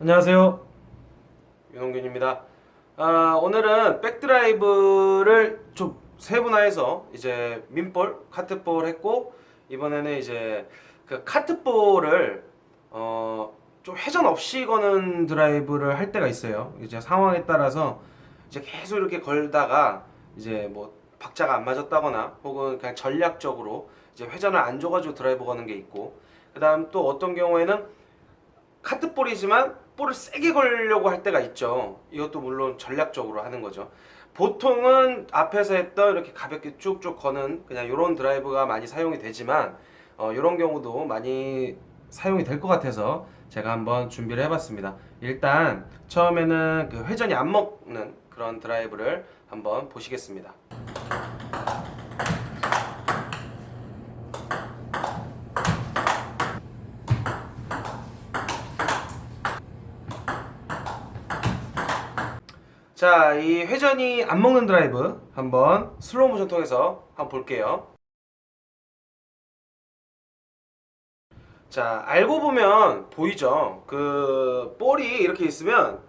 안녕하세요. 윤홍균입니다. 아, 오늘은 백드라이브를 좀 세분화해서 이제 민볼, 카트볼 했고 이번에는 이제 그 카트볼을 어, 좀 회전 없이 거는 드라이브를 할 때가 있어요. 이제 상황에 따라서 이제 계속 이렇게 걸다가 이제 뭐 박자가 안 맞았다거나 혹은 그냥 전략적으로 이제 회전을 안 줘가지고 드라이브 거는 게 있고 그 다음 또 어떤 경우에는 카트볼이지만 볼을 세게 걸려고 할 때가 있죠. 이것도 물론 전략적으로 하는 거죠. 보통은 앞에서 했던 이렇게 가볍게 쭉쭉 거는 그냥 이런 드라이브가 많이 사용이 되지만 어, 이런 경우도 많이 사용이 될 것 같아서 제가 한번 준비를 해봤습니다. 일단 처음에는 그 회전이 안 먹는 그런 드라이브를 한번 보시겠습니다. 자, 이 회전이 안 먹는 드라이브 한번 슬로우 모션 통해서 한번 볼게요. 자, 알고 보면 보이죠? 그 볼이 이렇게 있으면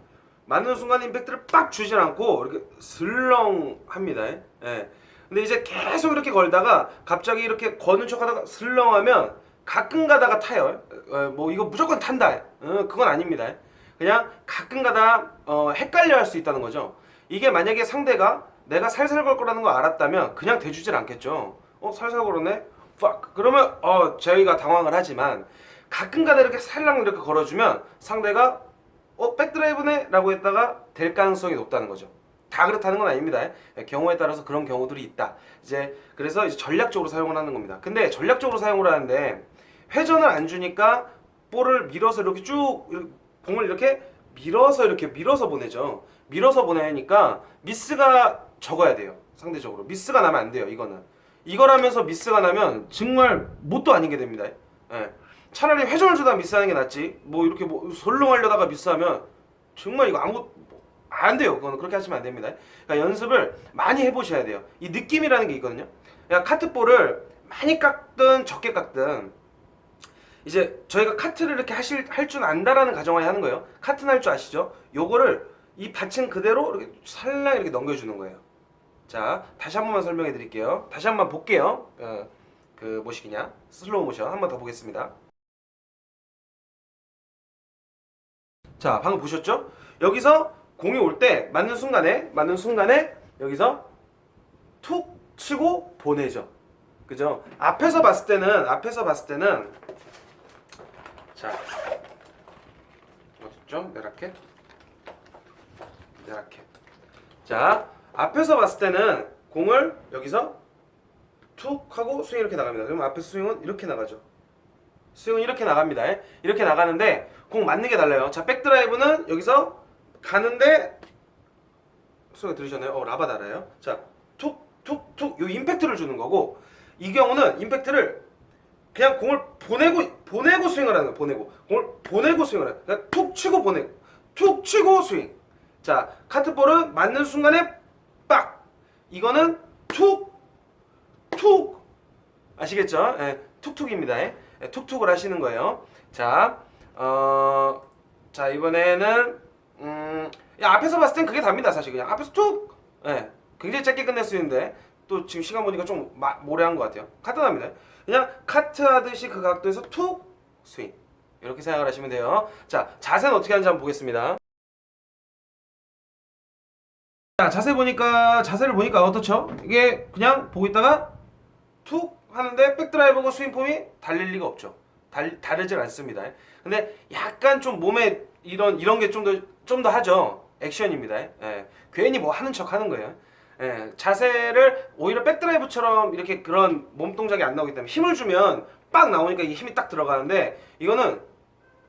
맞는 순간 임팩트를 빡 주진 않고 이렇게 슬렁 합니다. 예. 근데 이제 계속 이렇게 걸다가 갑자기 이렇게 거는 척 하다가 슬렁 하면 가끔 가다가 타요. 어, 뭐 이거 무조건 탄다. 어, 그건 아닙니다. 그냥 가끔 가다 어, 헷갈려 할 수 있다는 거죠. 이게 만약에 상대가 내가 살살 걸 거라는 거 알았다면 그냥 대주질 않겠죠. 어 살살 걸었네. fuck. 그러면 어 저희가 당황을 하지만 가끔 가다 이렇게 살랑 이렇게 걸어주면 상대가 어 백드라이브네 라고 했다가 될 가능성이 높다는 거죠. 다 그렇다는 건 아닙니다. 예, 경우에 따라서 그런 경우들이 있다. 이제 그래서 이제 전략적으로 사용을 하는 겁니다. 근데 전략적으로 사용을 하는데 회전을 안 주니까 볼을 밀어서 이렇게 쭉 공을 이렇게 밀어서 이렇게 밀어서 보내죠. 밀어서 보내니까 미스가 적어야 돼요. 상대적으로 미스가 나면 안 돼요. 이거는 이거라면서 미스가 나면 정말 못도 아니게 됩니다. 예. 차라리 회전을 주다 미스하는 게 낫지. 뭐 이렇게 뭐 솔롱하려다가 미스하면 정말 이거 아무것도 뭐안 돼요. 그거는 그렇게 하시면 안 됩니다. 그러니까 연습을 많이 해보셔야 돼요. 이 느낌이라는 게 있거든요. 그러니까 카트볼을 많이 깎든 적게 깎든 이제 저희가 카트를 이렇게 하실 할 줄 안다라는 가정하에 하는 거예요. 카트는 할줄 아시죠? 요거를 이 받침 그대로 이렇게 살랑 이렇게 넘겨주는 거예요. 자, 다시 한 번만 설명해 드릴게요. 다시 한 번 볼게요. 어, 그 뭐시기냐? 슬로우 모션 한 번 더 보겠습니다. 자, 방금 보셨죠? 여기서 공이 올 때 맞는 순간에 맞는 순간에 여기서 툭 치고 보내죠. 그죠? 앞에서 봤을 때는 앞에서 봤을 때는 자 어딨죠? 메라켓 메라켓 자 앞에서 봤을 때는 공을 여기서 툭 하고 스윙 이렇게 나갑니다. 그럼 앞에서 스윙은 이렇게 나가죠. 스윙은 이렇게 나갑니다. 이렇게 나가는데 공 맞는 게 달라요. 자 백드라이브는 여기서 가는데 소리 들으셨나요? 어 라바 달아요. 자 툭 툭 툭 요 임팩트를 주는 거고 이 경우는 임팩트를 그냥 공을 보내고 보내고 스윙을 하는 거예요. 보내고 공을 보내고 스윙을 해요. 그냥 툭 치고 보내고 툭 치고 스윙. 자 카트볼은 맞는 순간에 빡. 이거는 툭 툭. 아시겠죠? 예, 툭툭입니다. 예, 툭툭을 하시는 거예요. 자, 어, 자 이번에는 음, 야, 앞에서 봤을 땐 그게 답니다. 사실 그냥 앞에서 툭. 예, 굉장히 짧게 끝낼 수 있는데 또 지금 시간 보니까 좀 마, 모래한 것 같아요. 카트납니다. 그냥 카트 하듯이 그 각도에서 툭 스윙. 이렇게 생각을 하시면 돼요. 자, 자세는 어떻게 하는지 한번 보겠습니다. 자, 자세 보니까 자세를 보니까 어떻죠? 이게 그냥 보고 있다가 툭 하는데 백드라이브고 스윙 폼이 달릴 리가 없죠. 달, 다르질 않습니다. 근데 약간 좀 몸에 이런 이런 게 좀 더 좀더 하죠. 액션입니다. 예. 괜히 뭐 하는 척 하는 거예요. 예. 자세를 오히려 백드라이브처럼 이렇게 그런 몸 동작이 안 나오기 때문에 힘을 주면 빡 나오니까 이게 힘이 딱 들어가는데 이거는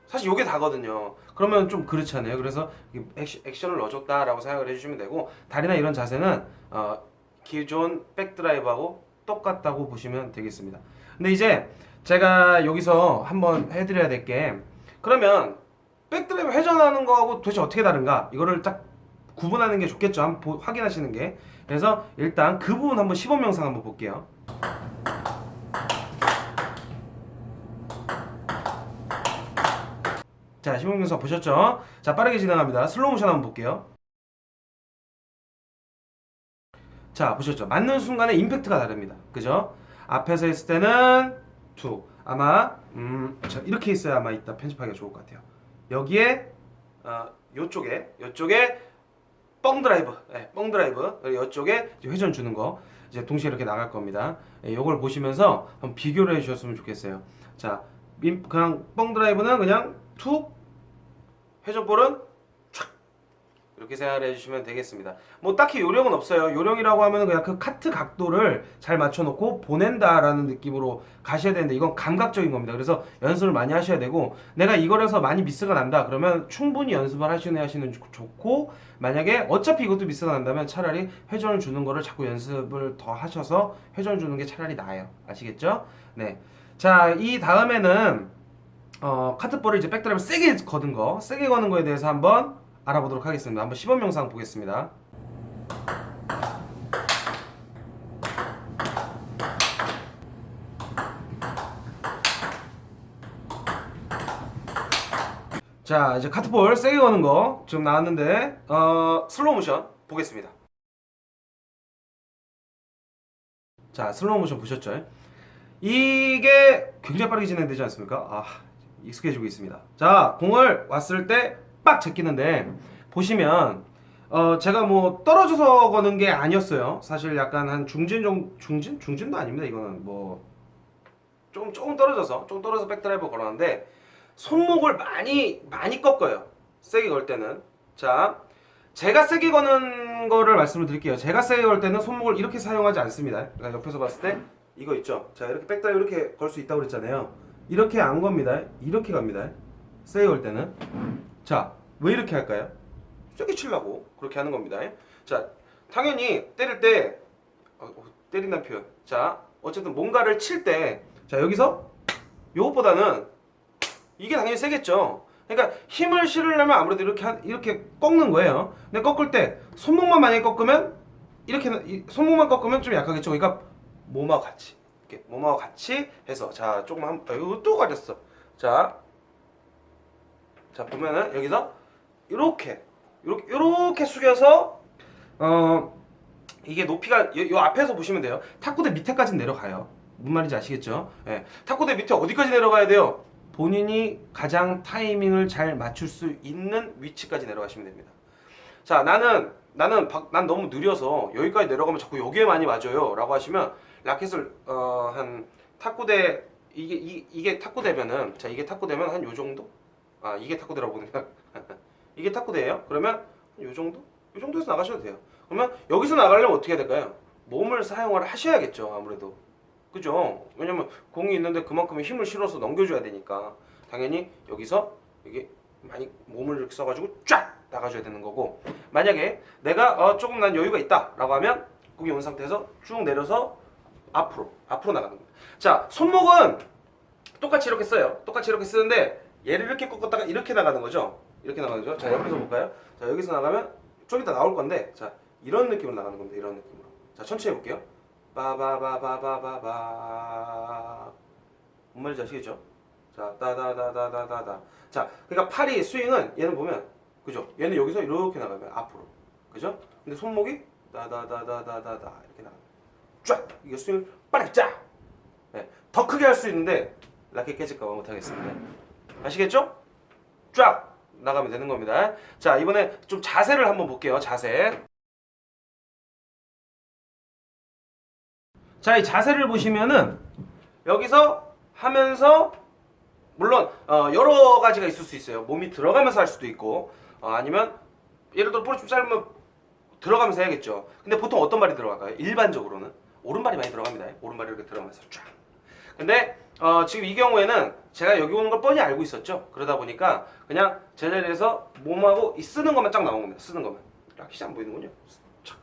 사실 요게 다거든요. 그러면 좀 그렇지 않아요? 그래서 액션, 액션 을 넣어줬다라고 생각을 해주시면 되고 다리나 이런 자세는 어, 기존 백드라이브하고 똑같다고 보시면 되겠습니다. 근데 이제 제가 여기서 한번 해드려야 될 게 그러면 백드라이브 회전하는 거하고 도대체 어떻게 다른가 이거를 딱 구분하는 게 좋겠죠. 한번 보- 확인하시는 게. 그래서 일단 그 부분 한번 시범 영상 한번 볼게요. 자, 시범 영상 보셨죠? 자, 빠르게 진행합니다. 슬로우 모션 한번 볼게요. 자, 보셨죠? 맞는 순간에 임팩트가 다릅니다. 그죠? 앞에서 했을 때는 투. 아마 음, 자, 이렇게 있어야 아마 이따 편집하기가 좋을 것 같아요. 여기에 어, 요쪽에 요쪽에 뻥 드라이브, 예, 뻥 드라이브. 그리고 이쪽에 회전 주는 거 이제 동시에 이렇게 나갈 겁니다. 예, 요걸 보시면서 한번 비교를 해주셨으면 좋겠어요. 자, 민- 그냥 뻥 드라이브는 그냥 툭, 회전볼은 촥 이렇게 생각을 해주시면 되겠습니다. 뭐 딱히 요령은 없어요. 요령이라고 하면 그냥 그 카트 각도를 잘 맞춰놓고 보낸다라는 느낌으로 가셔야 되는데 이건 감각적인 겁니다. 그래서 연습을 많이 하셔야 되고 내가 이거에서 많이 미스가 난다 그러면 충분히 연습을 하시는 하시는 좋- 좋고 만약에 어차피 이것도 미스가 난다면 차라리 회전을 주는 거를 자꾸 연습을 더 하셔서 회전 주는 게 차라리 나아요. 아시겠죠? 네. 자, 이 다음에는 어, 카트볼을 이제 백드라이브 세게 거는 거, 세게 거는 거에 대해서 한번 알아보도록 하겠습니다. 한번 시범 영상 보겠습니다. 자, 이제 카트볼 세게 거는 거 지금 나왔는데 어, 슬로우 모션 보겠습니다. 자, 슬로우 모션 보셨죠? 이게 굉장히 빠르게 진행되지 않습니까? 아, 익숙해지고 있습니다. 자, 공을 왔을 때 빡 제끼는데 보시면 어, 제가 뭐 떨어져서 거는 게 아니었어요. 사실 약간 한 중진 정도 중진 중진도 아닙니다. 이거는 뭐 조금 조금 떨어져서 조금 떨어져서 백드라이브 걸었는데 손목을 많이 많이 꺾어요. 세게 걸 때는 자 제가 세게 거는 거를 말씀을 드릴게요. 제가 세게 걸 때는 손목을 이렇게 사용하지 않습니다. 그러니까 옆에서 봤을 때 이거 있죠. 자 이렇게 백드라이브 이렇게 걸 수 있다고 그랬잖아요. 이렇게 안 겁니다. 이렇게 갑니다. 세게 걸 때는 자 왜 이렇게 할까요? 세게 치려고 그렇게 하는 겁니다. 자 당연히 때릴 때 어, 어, 때린다는 표현. 자 어쨌든 뭔가를 칠 때 자 여기서 요것보다는 이게 당연히 세겠죠. 그러니까 힘을 실으려면 아무래도 이렇게 한- 이렇게 꺾는 거예요. 근데 꺾을 때 손목만 만약에 꺾으면 이렇게 이- 손목만 꺾으면 좀 약하겠죠. 그러니까 몸하고 같이 이렇게 몸하고 같이 해서 자 조금 한 이거 또 가렸어. 자, 자 보면은 여기서 이렇게 이렇게 이렇게 숙여서 어 이게 높이가 요, 요 앞에서 보시면 돼요. 탁구대 밑에까지 내려가요. 무슨 말인지 아시겠죠? 예. 탁구대 밑에 어디까지 내려가야 돼요? 본인이 가장 타이밍을 잘 맞출 수 있는 위치까지 내려가시면 됩니다. 자, 나는 나는 박- 난 너무 느려서 여기까지 내려가면 자꾸 여기에 많이 맞아요라고 하시면 라켓을 어, 한 탁구대 이게 이, 이게 탁구대면은 자, 이게 탁구대면 한 요 정도? 아, 이게 탁구대라고 보니까 이게 탁구대예요. 그러면 요 정도? 요 정도에서 나가셔도 돼요. 그러면 여기서 나가려면 어떻게 해야 될까요? 몸을 사용을 하셔야겠죠, 아무래도. 그죠? 왜냐면 공이 있는데 그만큼의 힘을 실어서 넘겨줘야 되니까 당연히 여기서 이게 많이 몸을 이렇게 써가지고 쫙 나가줘야 되는 거고 만약에 내가 어, 조금 난 여유가 있다라고 하면 공이 온 상태에서 쭉 내려서 앞으로 앞으로 나가는 겁니다. 자 손목은 똑같이 이렇게 써요. 똑같이 이렇게 쓰는데 얘를 이렇게 꺾었다가 이렇게 나가는 거죠. 이렇게 나가는 거죠. 자 옆에서 볼까요? 자 여기서 나가면 좀 이따 나올 건데 자 이런 느낌으로 나가는 겁니다. 이런 느낌으로. 자 천천히 해볼게요. 빠바바바바바바 뭔 말인지 아시겠죠? 자 따다다다다다다 자 그러니까 팔이 스윙은 얘는 보면 그죠? 얘는 여기서 이렇게 나가면 앞으로 그죠? 근데 손목이 다다다다다다다 이렇게 나가 쫙 이게 스윙 빨리 쫙 네. 더 크게 할 수 있는데 라켓 깨질까봐 못하겠습니다 아시겠죠? 쫙 나가면 되는 겁니다 자 이번에 좀 자세를 한번 볼게요 자세 자, 이 자세를 보시면은 여기서 하면서 물론 어, 여러 가지가 있을 수 있어요. 몸이 들어가면서 할 수도 있고 어, 아니면 예를 들어 볼이 좀 짧으면 들어가면서 해야겠죠. 근데 보통 어떤 발이 들어갈까요? 일반적으로는 오른발이 많이 들어갑니다. 오른발이 이렇게 들어가면서 쫙. 근데 어, 지금 이 경우에는 제가 여기 오는 걸 뻔히 알고 있었죠. 그러다 보니까 그냥 제자리에서 몸하고 이 쓰는 것만 쫙 나온 겁니다. 쓰는 것만. 라켓이 안 보이는군요. 쫙.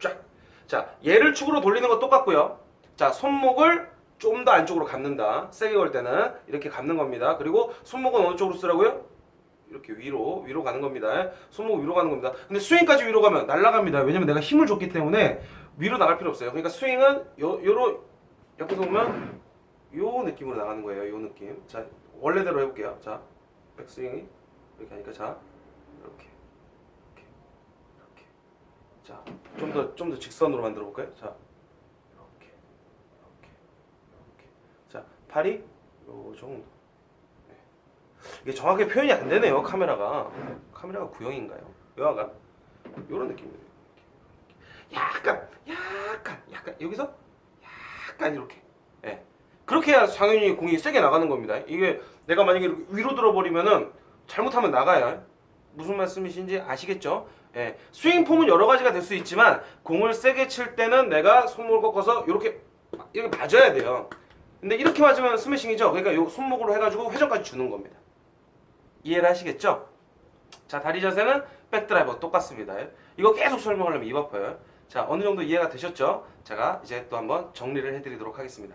쫙. 자, 얘를 축으로 돌리는 거 똑같고요. 자, 손목을 좀 더 안쪽으로 감는다. 세게 걸 때는 이렇게 감는 겁니다. 그리고 손목은 어느 쪽으로 쓰라고요? 이렇게 위로 위로 가는 겁니다. 손목 위로 가는 겁니다. 근데 스윙까지 위로 가면 날아갑니다. 왜냐면 내가 힘을 줬기 때문에 위로 나갈 필요 없어요. 그러니까 스윙은 요 요로 옆에서 보면 요 느낌으로 나가는 거예요. 요 느낌. 자, 원래대로 해 볼게요. 자. 백스윙이 이렇게 하니까 자 이렇게 이렇게 이렇게 자 좀 더 좀 더 직선으로 만들어 볼까요? 자 이렇게 이렇게 이렇게 자 팔이 요 정도 네. 이게 정확하게 표현이 안 되네요 카메라가 카메라가 구형인가요? 여하간 이런 느낌이에요 약간 약간 약간 여기서 약간 이렇게 예 그렇게 해야 당연히 공이 세게 나가는 겁니다 이게 내가 만약에 위로 들어버리면은 잘못하면 나가요 무슨 말씀이신지 아시겠죠? 예, 스윙 폼은 여러 가지가 될 수 있지만 공을 세게 칠 때는 내가 손목을 꺾어서 이렇게 이렇게 맞아야 돼요. 근데 이렇게 맞으면 스매싱이죠. 그러니까 요 손목으로 해가지고 회전까지 주는 겁니다. 이해를 하시겠죠? 자 다리 자세는 백드라이버 똑같습니다. 이거 계속 설명하려면 입 아파요. 자 어느 정도 이해가 되셨죠? 제가 이제 또 한번 정리를 해드리도록 하겠습니다.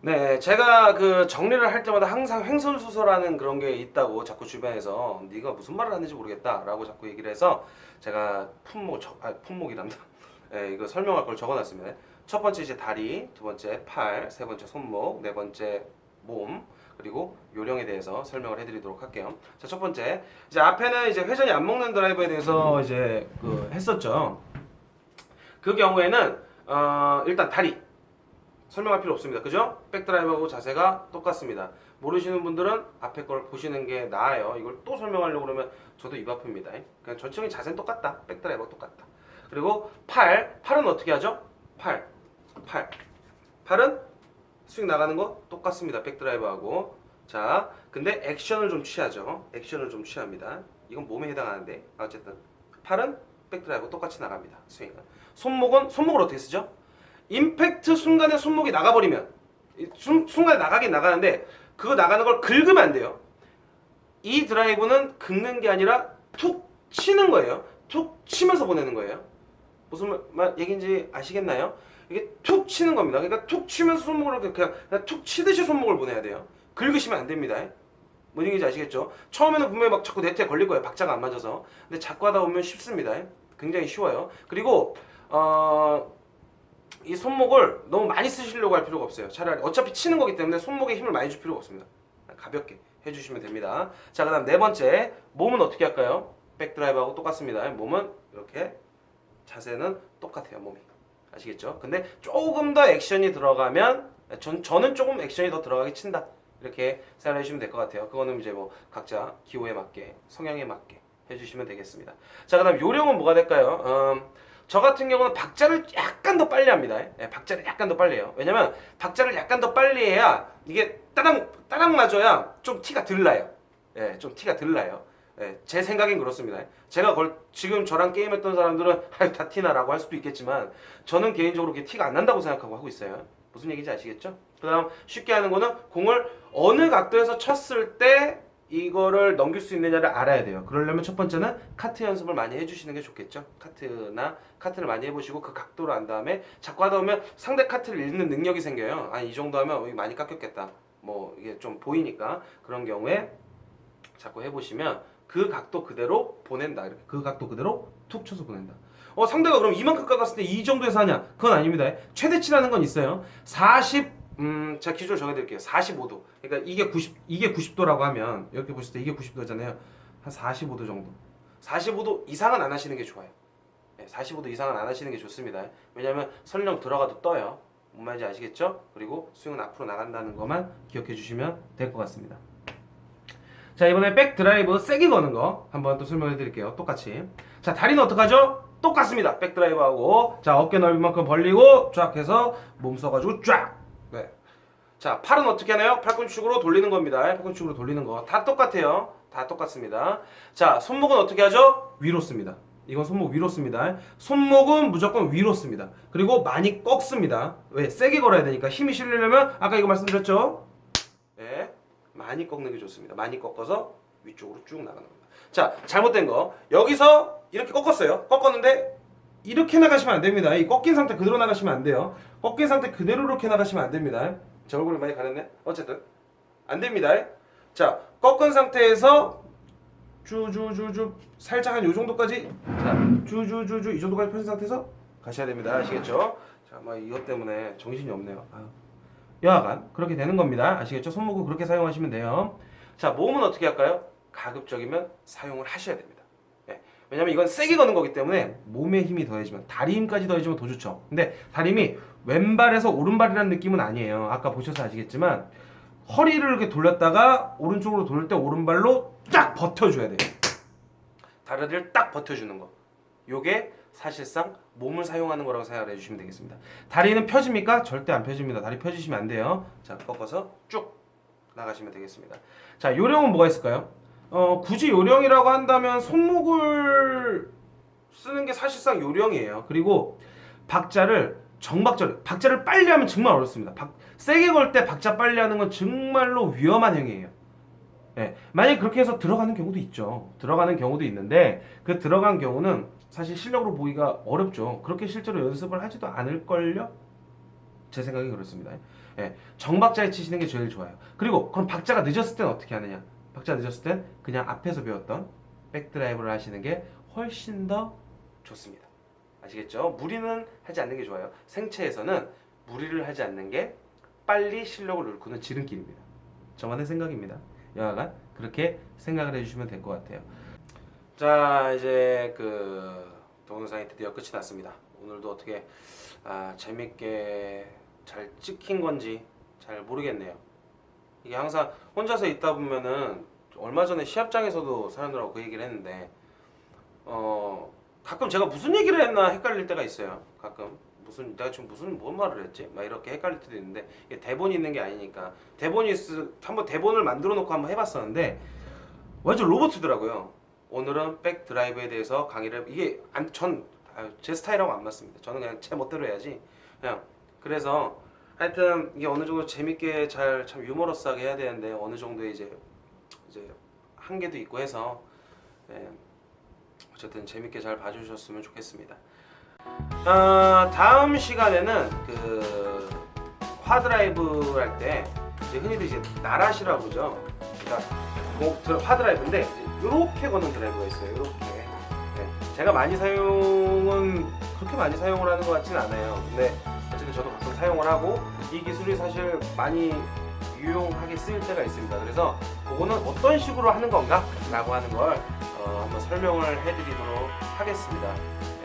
네, 제가 그 정리를 할 때마다 항상 횡설수설하는 그런 게 있다고 자꾸 주변에서 네가 무슨 말을 하는지 모르겠다라고 자꾸 얘기를 해서 제가 품목, 적, 아 품목이란다. 예, 이거 설명할 걸 적어놨습니다. 첫 번째 이제 다리, 두 번째 팔, 세 번째 손목, 네 번째 몸, 그리고 요령에 대해서 설명을 해드리도록 할게요. 자, 첫 번째 이제 앞에는 이제 회전이 안 먹는 드라이버에 대해서 이제 그 했었죠. 그 경우에는 어, 일단 다리 설명할 필요 없습니다. 그죠? 백드라이브하고 자세가 똑같습니다. 모르시는 분들은 앞에 걸 보시는 게 나아요. 이걸 또 설명하려고 그러면 저도 입 아픕니다. 그냥 전체적인 자세는 똑같다. 백드라이브가 똑같다. 그리고 팔, 팔은 어떻게 하죠? 팔, 팔. 팔은 스윙 나가는 거 똑같습니다. 백드라이브하고. 자, 근데 액션을 좀 취하죠. 액션을 좀 취합니다. 이건 몸에 해당하는데 어쨌든 팔은 백드라이브 똑같이 나갑니다. 스윙은. 손목은 손목을 어떻게 쓰죠? 임팩트 순간에 손목이 나가버리면 이 순, 순간에 나가긴 나가는데 그거 나가는 걸 긁으면 안 돼요. 이 드라이브는 긁는 게 아니라 툭 치는 거예요. 툭 치면서 보내는 거예요. 무슨 말, 말 얘기인지 아시겠나요? 이게 툭 치는 겁니다. 그러니까 툭 치면서 손목을 그냥, 그냥 툭 치듯이 손목을 보내야 돼요. 긁으시면 안 됩니다. 뭔 얘기인지 아시겠죠? 처음에는 분명히 막 자꾸 네트에 걸릴 거예요. 박자가 안 맞아서. 근데 자꾸 하다 보면 쉽습니다. 굉장히 쉬워요. 그리고 어, 이 손목을 너무 많이 쓰시려고 할 필요가 없어요. 차라리 어차피 치는 거기 때문에 손목에 힘을 많이 줄 필요가 없습니다. 가볍게 해주시면 됩니다. 자, 그 다음 네 번째 몸은 어떻게 할까요? 백드라이브하고 똑같습니다. 몸은 이렇게 자세는 똑같아요. 몸이 아시겠죠? 근데 조금 더 액션이 들어가면 전 저는 조금 액션이 더 들어가게 친다. 이렇게 생각해 주시면 될 것 같아요. 그거는 이제 뭐 각자 기호에 맞게 성향에 맞게 해주시면 되겠습니다. 자, 그 다음 요령은 뭐가 될까요? 음, 저 같은 경우는 박자를 약간 더 빨리 합니다. 예, 박자를 약간 더 빨리 해요. 왜냐면 박자를 약간 더 빨리 해야 이게 따당 따당 맞아야 좀 티가 덜 나요. 예, 좀 티가 덜 나요. 예, 제 생각엔 그렇습니다. 제가 걸 지금 저랑 게임했던 사람들은 아유 다 티나라고 할 수도 있겠지만 저는 개인적으로 그게 티가 안 난다고 생각하고 하고 있어요. 무슨 얘기인지 아시겠죠? 그다음 쉽게 하는 거는 공을 어느 각도에서 쳤을 때 이거를 넘길 수 있느냐를 알아야 돼요. 그러려면 첫 번째는 카트 연습을 많이 해주시는 게 좋겠죠. 카트나 카트를 많이 해보시고 그 각도를 안 다음에 자꾸 하다 보면 상대 카트를 읽는 능력이 생겨요. 아이 정도 하면 어, 많이 깎였겠다. 뭐 이게 좀 보이니까 그런 경우에 자꾸 해보시면 그 각도 그대로 보낸다. 이렇게 그 각도 그대로 툭 쳐서 보낸다. 어 상대가 그럼 이만큼 깎았을 때 이 정도에서 하냐? 그건 아닙니다. 최대치라는 건 있어요. 40 음, 제가 기준을 정해드릴게요. 45도. 그러니까 이게 90, 이게 90도라고 하면 이렇게 보실 때 이게 90도잖아요. 한 45도 정도. 45도 이상은 안 하시는 게 좋아요. 네, 45도 이상은 안 하시는 게 좋습니다. 왜냐하면 설령 들어가도 떠요. 뭔 말인지 아시겠죠? 그리고 스윙은 앞으로 나간다는 것만 기억해 주시면 될 것 같습니다. 자 이번에 백 드라이브 세게 거는 거 한번 또 설명해 드릴게요. 똑같이. 자 다리는 어떡하죠? 똑같습니다. 백 드라이브하고 자 어깨 넓이만큼 벌리고 쫙 해서 몸 써가지고 쫙. 네. 자 팔은 어떻게 하나요? 팔꿈치로 돌리는 겁니다. 팔꿈치로 돌리는 거 다 똑같아요. 다 똑같습니다. 자 손목은 어떻게 하죠? 위로 씁니다. 이건 손목 위로 씁니다. 손목은 무조건 위로 씁니다. 그리고 많이 꺾습니다. 왜? 세게 걸어야 되니까 힘이 실리려면 아까 이거 말씀드렸죠? 네. 많이 꺾는 게 좋습니다. 많이 꺾어서 위쪽으로 쭉 나가는 겁니다. 자, 잘못된 거. 여기서 이렇게 꺾었어요. 꺾었는데 이렇게 나가시면 안 됩니다. 이 꺾인 상태 그대로 나가시면 안 돼요. 꺾인 상태 그대로 이렇게 나가시면 안 됩니다. 제 얼굴이 많이 가렸네. 어쨌든 안 됩니다. 자, 꺾은 상태에서 주주주주 살짝 한 요 정도까지 자, 주주주주 이 정도까지 펴진 상태에서 가셔야 됩니다. 아시겠죠? 자, 뭐 이것 때문에 정신이 없네요. 아유. 여하간 그렇게 되는 겁니다. 아시겠죠? 손목을 그렇게 사용하시면 돼요. 자, 몸은 어떻게 할까요? 가급적이면 사용을 하셔야 됩니다. 예. 왜냐면 이건 세게 거는 거기 때문에 몸에 힘이 더해지면 다리 힘까지 더해지면 더 좋죠. 근데 다리 힘이 왼발에서 오른발이라는 느낌은 아니에요. 아까 보셔서 아시겠지만 허리를 이렇게 돌렸다가 오른쪽으로 돌릴 때 오른발로 딱 버텨줘야 돼요. 다리를 딱 버텨주는 거. 요게 사실상 몸을 사용하는 거라고 생각을 해주시면 되겠습니다. 다리는 펴집니까? 절대 안 펴집니다. 다리 펴주시면 안 돼요. 자, 꺾어서 쭉 나가시면 되겠습니다. 자, 요령은 뭐가 있을까요? 어, 굳이 요령이라고 한다면 손목을 쓰는 게 사실상 요령이에요. 그리고 박자를 정박자를 박자를 빨리 하면 정말 어렵습니다. 박, 세게 걸 때 박자 빨리 하는 건 정말로 위험한 행위예요. 예, 만약에 그렇게 해서 들어가는 경우도 있죠. 들어가는 경우도 있는데 그 들어간 경우는 사실 실력으로 보기가 어렵죠. 그렇게 실제로 연습을 하지도 않을걸요? 제 생각이 그렇습니다. 예, 정박자에 치시는 게 제일 좋아요. 그리고 그럼 박자가 늦었을 땐 어떻게 하느냐? 박자 늦었을 땐 그냥 앞에서 배웠던 백드라이브를 하시는 게 훨씬 더 좋습니다. 아시겠죠? 무리는 하지 않는 게 좋아요. 생체에서는 무리를 하지 않는 게 빨리 실력을 늘고는 지름길입니다. 저만의 생각입니다. 여하간 그렇게 생각을 해주시면 될 것 같아요. 자 이제 그 동영상이 드디어 끝이 났습니다. 오늘도 어떻게 아, 재밌게 잘 찍힌 건지 잘 모르겠네요. 이게 항상 혼자서 있다 보면은 얼마 전에 시합장에서도 사람들하고 그 얘기를 했는데 어 가끔 제가 무슨 얘기를 했나 헷갈릴 때가 있어요. 가끔 무슨 내가 지금 무슨 뭔 말을 했지? 막 이렇게 헷갈릴 때도 있는데 이게 대본이 있는 게 아니니까 대본이 있 한번 대본을 만들어 놓고 한번 해봤었는데 완전 로봇이더라고요. 오늘은 백 드라이브에 대해서 강의를 이게 전제 스타일하고 안 맞습니다. 저는 그냥 제 멋대로 해야지. 그냥 그래서 하여튼 이게 어느 정도 재밌게 잘 참 유머러스하게 해야 되는데 어느 정도 이제 이제 한계도 있고 해서 예, 어쨌든 재밌게 잘 봐주셨으면 좋겠습니다. 아, 다음 시간에는 그 화드라이브 할 때 흔히들 이제 나라시라고 그러죠. 그러니까 뭐 드- 화드라이브인데 이렇게 거는 드라이브가 있어요. 이렇게. 네. 제가 많이 사용은 그렇게 많이 사용을 하는 것 같지는 않아요. 근데 사용을 하고 이 기술이 사실 많이 유용하게 쓰일 때가 있습니다. 그래서 그거는 어떤 식으로 하는 건가? 라고 하는 걸 어, 한번 설명을 해드리도록 하겠습니다.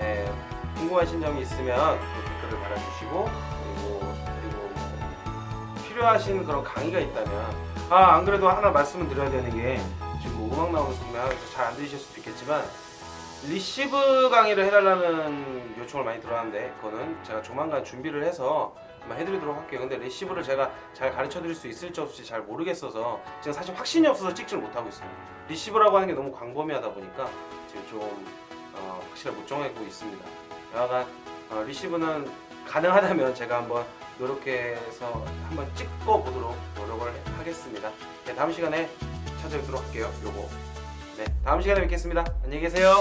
예, 궁금하신 점이 있으면 또 댓글을 달아주시고 그리고 그리고 필요하신 그런 강의가 있다면 아 안 그래도 하나 말씀을 드려야 되는 게 지금 뭐 음악 나오는 순간 잘안 들으실 수도 있겠지만 리시브 강의를 해달라는 요청을 많이 들어왔는데 그거는 제가 조만간 준비를 해서 한번 해드리도록 할게요. 근데 리시브를 제가 잘 가르쳐 드릴 수 있을지 없을지 잘 모르겠어서 지금 사실 확신이 없어서 찍지를 못하고 있어요. 리시브라고 하는 게 너무 광범위하다 보니까 지금 좀 어, 확실히 못 정하고 있습니다. 여하간 어, 리시브는 가능하다면 제가 한번 노력해서 한번 찍어 보도록 노력을 하겠습니다. 네, 다음 시간에 찾아뵙도록 할게요. 요거. 네, 다음 시간에 뵙겠습니다. 안녕히 계세요.